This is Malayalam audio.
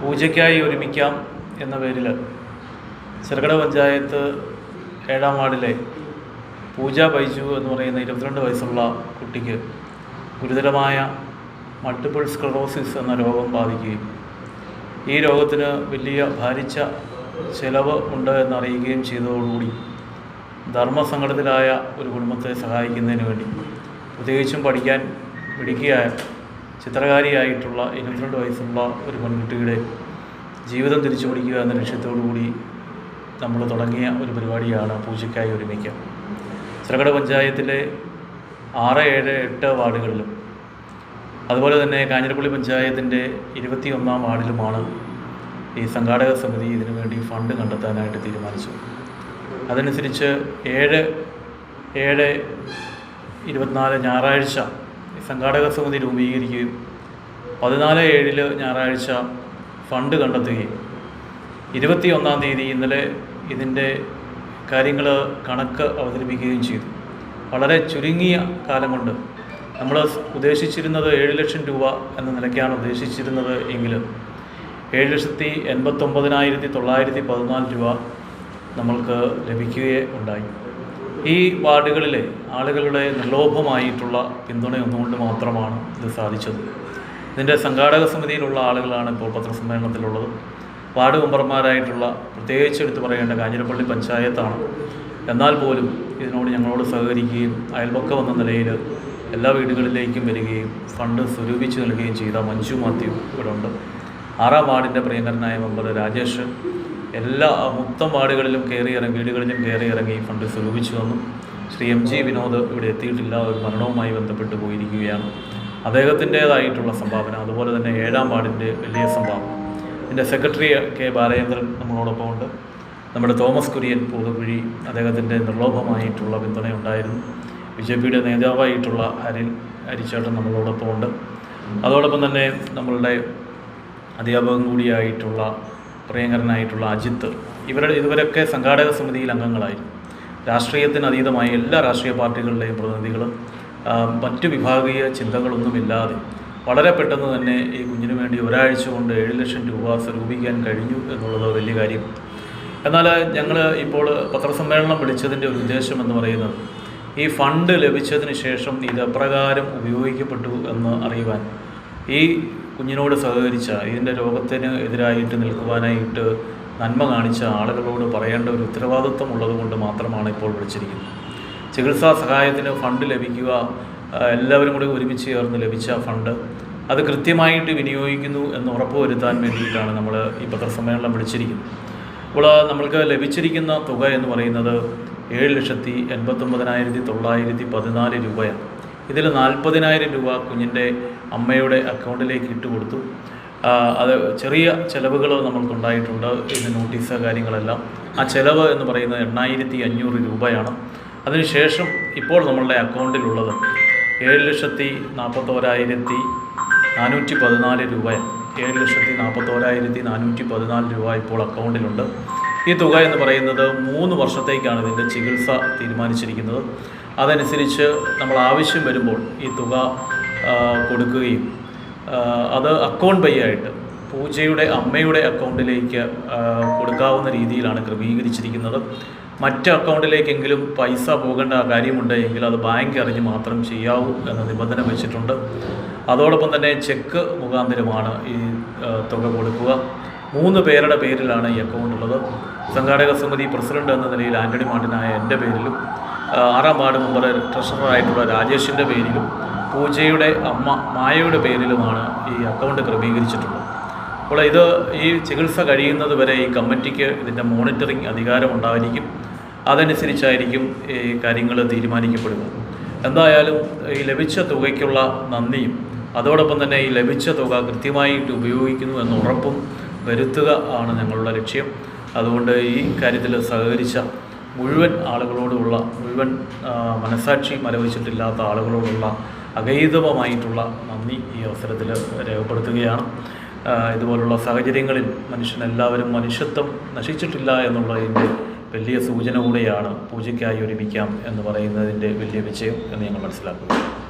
പൂജയ്ക്കായി ഒരുമിക്കാം എന്ന പേരിൽ ചെറുകിട പഞ്ചായത്ത് ഏഴാം വാർഡിലെ പൂജ ബൈജു എന്ന് പറയുന്ന ഇരുപത്തിരണ്ട് വയസ്സുള്ള കുട്ടിക്ക് ഗുരുതരമായ മൾട്ടിപ്പിൾ സ്ക്ലറോസിസ് എന്ന രോഗം ബാധിക്കുകയും ഈ രോഗത്തിന് വലിയ ഭാരിച്ച ചെലവ് ഉണ്ട് എന്നറിയുകയും ചെയ്തതോടുകൂടി ധർമ്മസങ്കടത്തിലായ ഒരു കുടുംബത്തെ സഹായിക്കുന്നതിന് വേണ്ടി പ്രത്യേകിച്ചും പഠിക്കാൻ മിടുക്കിയായ ചിത്രകാരിയായിട്ടുള്ള ഇരുപത്തിരണ്ട് വയസ്സുള്ള ഒരു പെൺകുട്ടിയുടെ ജീവിതം തിരിച്ചു പിടിക്കുക എന്ന ലക്ഷ്യത്തോടു കൂടി നമ്മൾ തുടങ്ങിയ ഒരു പരിപാടിയാണ് പൂജയ്ക്കായി ഒരുമിക്കുക. ചിറകട പഞ്ചായത്തിലെ ആറ് ഏഴ് എട്ട് വാർഡുകളിലും അതുപോലെ തന്നെ കാഞ്ഞിരപ്പള്ളി പഞ്ചായത്തിന്റെ ഇരുപത്തി ഒന്നാം വാർഡിലുമാണ് ഈ സംഘാടക സമിതി ഇതിനു വേണ്ടി ഫണ്ട് കണ്ടെത്താനായിട്ട് തീരുമാനിച്ചു അതനുസരിച്ച് ഏഴ് ഏഴ് ഇരുപത്തിനാല് ഞായറാഴ്ച സംഘാടക സമിതി രൂപീകരിക്കുകയും പതിനാല് ഏഴിൽ ഞായറാഴ്ച ഫണ്ട് കണ്ടെത്തുകയും ഇരുപത്തി ഒന്നാം തീയതി ഇന്നലെ ഇതിന്റെ കാര്യങ്ങൾ കണക്ക് അവതരിപ്പിക്കുകയും ചെയ്തു. വളരെ ചുരുങ്ങിയ കാലം കൊണ്ട് നമ്മൾ ഉദ്ദേശിച്ചിരുന്നത് ഏഴ് ലക്ഷം രൂപ എന്ന നിലയ്ക്കാണ് ഉദ്ദേശിച്ചിരുന്നത് എങ്കിൽ ഏഴ് ലക്ഷത്തി എൺപത്തൊമ്പതിനായിരത്തി തൊള്ളായിരത്തി പതിനാല് രൂപ നമ്മൾക്ക് ലഭിക്കുകയുണ്ടായി ഈ വാർഡുകളിലെ ആളുകളുടെ നിർലോഭമായിട്ടുള്ള പിന്തുണ ഒന്നുകൊണ്ട് മാത്രമാണ് ഇത് സാധിച്ചത്. ഇതിന്റെ സംഘാടക സമിതിയിലുള്ള ആളുകളാണ് ഇപ്പോൾ പത്രസമ്മേളനത്തിലുള്ളത്. വാർഡ് മെമ്പർമാരായിട്ടുള്ള പ്രത്യേകിച്ച് എടുത്തു പറയേണ്ട കാഞ്ഞിരപ്പള്ളി പഞ്ചായത്താണ്. എന്നാൽ പോലും ഇതിനോട് ഞങ്ങളോട് സഹകരിക്കുകയും അയൽപക്കം എന്ന നിലയിൽ എല്ലാ വീടുകളിലേക്കും വരികയും ഫണ്ട് സ്വരൂപിച്ച് നൽകുകയും ചെയ്ത മഞ്ജു മാത്യു ഇവിടെ ഉണ്ട് ആറാം വാർഡിന്റെ പ്രിയങ്കരനായ മെമ്പർ രാജേഷ് എല്ലാ മൊത്തം വാർഡുകളിലും കയറി ഇറങ്ങി വീടുകളിലും കയറി ഇറങ്ങി ഫണ്ട് സ്വരൂപിച്ചു വന്നു ശ്രീ എം ജി വിനോദ് ഇവിടെ എത്തിയിട്ടില്ല. ഒരു മരണവുമായി ബന്ധപ്പെട്ട് പോയിരിക്കുകയാണ്. അദ്ദേഹത്തിന്റേതായിട്ടുള്ള സംഭാവന അതുപോലെ തന്നെ ഏഴാം വാർഡിന്റെ വലിയ സംഭാവന. എന്റെ സെക്രട്ടറി കെ ബാലചന്ദ്രൻ നമ്മളോടൊപ്പം ഉണ്ട്. നമ്മുടെ തോമസ് കുര്യൻ പൂതക്കുഴി അദ്ദേഹത്തിന്റെ നിർലോഭമായിട്ടുള്ള പിന്തുണയുണ്ടായിരുന്നു. ബി ജെ പിയുടെ നേതാവായിട്ടുള്ള അരിൽ അരിച്ചേട്ടൻ നമ്മളോടൊപ്പം ഉണ്ട്. അതോടൊപ്പം തന്നെ നമ്മളുടെ അധ്യാപകൻ കൂടിയായിട്ടുള്ള പ്രിയങ്കരനായിട്ടുള്ള അജിത്ത് ഇവരുടെ ഇതുവരൊക്കെ സംഘാടക സമിതിയിൽ അംഗങ്ങളായിരുന്നു രാഷ്ട്രീയത്തിന് അതീതമായ എല്ലാ രാഷ്ട്രീയ പാർട്ടികളുടെയും പ്രതിനിധികളും മറ്റു വിഭാഗീയ ചിന്തകളൊന്നുമില്ലാതെ വളരെ പെട്ടെന്ന് തന്നെ ഈ കുഞ്ഞിന് വേണ്ടി ഒരാഴ്ച കൊണ്ട് ഏഴ് ലക്ഷം രൂപ സ്വരൂപിക്കാൻ കഴിഞ്ഞു എന്നുള്ളത് വലിയ കാര്യം. എന്നാൽ ഞങ്ങൾ ഇപ്പോൾ പത്രസമ്മേളനം വിളിച്ചതിന്റെ ഒരു ഉദ്ദേശം എന്ന് പറയുന്നത് ഈ ഫണ്ട് ലഭിച്ചതിന് ശേഷം ഇത് എപ്രകാരം ഉപയോഗിക്കപ്പെട്ടു എന്ന് അറിയുവാൻ ഈ കുഞ്ഞിനോട് സഹകരിച്ച ഇതിന്റെ രോഗത്തിന് എതിരായിട്ട് നിൽക്കുവാനായിട്ട് നന്മ കാണിച്ച ആളുകളോട് പറയേണ്ട ഒരു ഉത്തരവാദിത്വം ഉള്ളതുകൊണ്ട് മാത്രമാണ് ഇപ്പോൾ വിളിച്ചിരിക്കുന്നത്. ചികിത്സാ സഹായത്തിന് ഫണ്ട് ലഭിക്കുക എല്ലാവരും കൂടി ഒരുമിച്ച് ചേർന്ന് ലഭിച്ച ഫണ്ട് അത് കൃത്യമായിട്ട് വിനിയോഗിക്കുന്നു എന്ന് ഉറപ്പുവരുത്താൻ വേണ്ടിയിട്ടാണ് നമ്മൾ ഈ പത്രസമ്മേളനം വിളിച്ചിരിക്കുന്നത്. അപ്പോൾ നമ്മൾക്ക് ലഭിച്ചിരിക്കുന്ന തുക എന്ന് പറയുന്നത് ഏഴ് ലക്ഷത്തി എൺപത്തൊമ്പതിനായിരത്തി തൊള്ളായിരത്തി പതിനാല് രൂപയാണ്. ഇതിൽ നാൽപ്പതിനായിരം രൂപ കുഞ്ഞിന്റെ അമ്മയുടെ അക്കൗണ്ടിലേക്ക് ഇട്ട് കൊടുത്തു. അത് ചെറിയ ചിലവുകൾ നമ്മൾക്കുണ്ടായിട്ടുണ്ട് ഇതിന് നോട്ടീസ് കാര്യങ്ങളെല്ലാം. ആ ചിലവ് എന്ന് പറയുന്നത് എണ്ണായിരത്തി അഞ്ഞൂറ് രൂപയാണ്. അതിനുശേഷം ഇപ്പോൾ നമ്മളുടെ അക്കൗണ്ടിലുള്ളത് ഏഴ് ലക്ഷത്തി നാൽപ്പത്തോരായിരത്തി നാനൂറ്റി പതിനാല് രൂപയാണ്. ഏഴ് ലക്ഷത്തി നാൽപ്പത്തോരായിരത്തി നാനൂറ്റി പതിനാല് രൂപ ഇപ്പോൾ അക്കൗണ്ടിലുണ്ട്. ഈ തുക എന്ന് പറയുന്നത് മൂന്ന് വർഷത്തേക്കാണ് ഇതിന്റെ ചികിത്സ തീരുമാനിച്ചിരിക്കുന്നത്. അതനുസരിച്ച് നമ്മൾ ആവശ്യം വരുമ്പോൾ ഈ തുക കൊടുക്കുകയും അത് അക്കൗണ്ട് പേ ആയിട്ട് പൂജയുടെ അമ്മയുടെ അക്കൗണ്ടിലേക്ക് കൊടുക്കാവുന്ന രീതിയിലാണ് ക്രമീകരിച്ചിരിക്കുന്നത്. മറ്റ് അക്കൗണ്ടിലേക്കെങ്കിലും പൈസ പോകേണ്ട കാര്യമുണ്ട് എങ്കിൽ അത് ബാങ്ക് അറിഞ്ഞ് മാത്രം ചെയ്യാവൂ എന്ന നിബന്ധന വെച്ചിട്ടുണ്ട്. അതോടൊപ്പം തന്നെ ചെക്ക് മുഖാന്തരമാണ് ഈ തുക കൊടുക്കുക. മൂന്ന് പേരുടെ പേരിലാണ് ഈ അക്കൗണ്ട് ഉള്ളത്. സംഘാടക സമിതി പ്രസിഡന്റ് എന്ന നിലയിൽ ആന്റണി മാർട്ടിനായ എന്റെ പേരിലും ആറാം വാർഡ് മെമ്പർ ട്രഷററായിട്ടുള്ള രാജേഷിന്റെ പേരിലും പൂജയുടെ അമ്മ മായയുടെ പേരിലുമാണ് ഈ അക്കൗണ്ട് ക്രമീകരിച്ചിട്ടുള്ളത്. അപ്പോൾ ഇത് ഈ ചികിത്സ കഴിയുന്നത് വരെ ഈ കമ്മിറ്റിക്ക് ഇതിന്റെ മോണിറ്ററിംഗ് അധികാരം ഉണ്ടായിരിക്കും. അതനുസരിച്ചായിരിക്കും ഈ കാര്യങ്ങൾ തീരുമാനിക്കപ്പെടുക എന്തായാലും ഈ ലഭിച്ച തുകയ്ക്കുള്ള നന്ദിയും അതോടൊപ്പം തന്നെ ഈ ലഭിച്ച തുക കൃത്യമായിട്ട് ഉപയോഗിക്കുന്നു എന്ന ഉറപ്പും വരുത്തുക ആണ് ഞങ്ങളുടെ ലക്ഷ്യം. അതുകൊണ്ട് ഈ കാര്യത്തിൽ സഹകരിച്ച മുഴുവൻ ആളുകളോടുള്ള മുഴുവൻ മനസാക്ഷി മരവിച്ചിട്ടില്ലാത്ത ആളുകളോടുള്ള അഗൈതവമായിട്ടുള്ള നന്ദി ഈ അവസരത്തിൽ രേഖപ്പെടുത്തുകയാണ്. ഇതുപോലുള്ള സാഹചര്യങ്ങളിൽ മനുഷ്യനെല്ലാവരും മനുഷ്യത്വം നശിച്ചിട്ടില്ല എന്നുള്ളതിന്റെ വലിയ സൂചന കൂടെയാണ് പൂജയ്ക്കായി ഒരുമിക്കാം എന്ന് പറയുന്നതിന്റെ വലിയ വിജയം എന്ന് ഞങ്ങൾ മനസ്സിലാക്കുന്നു.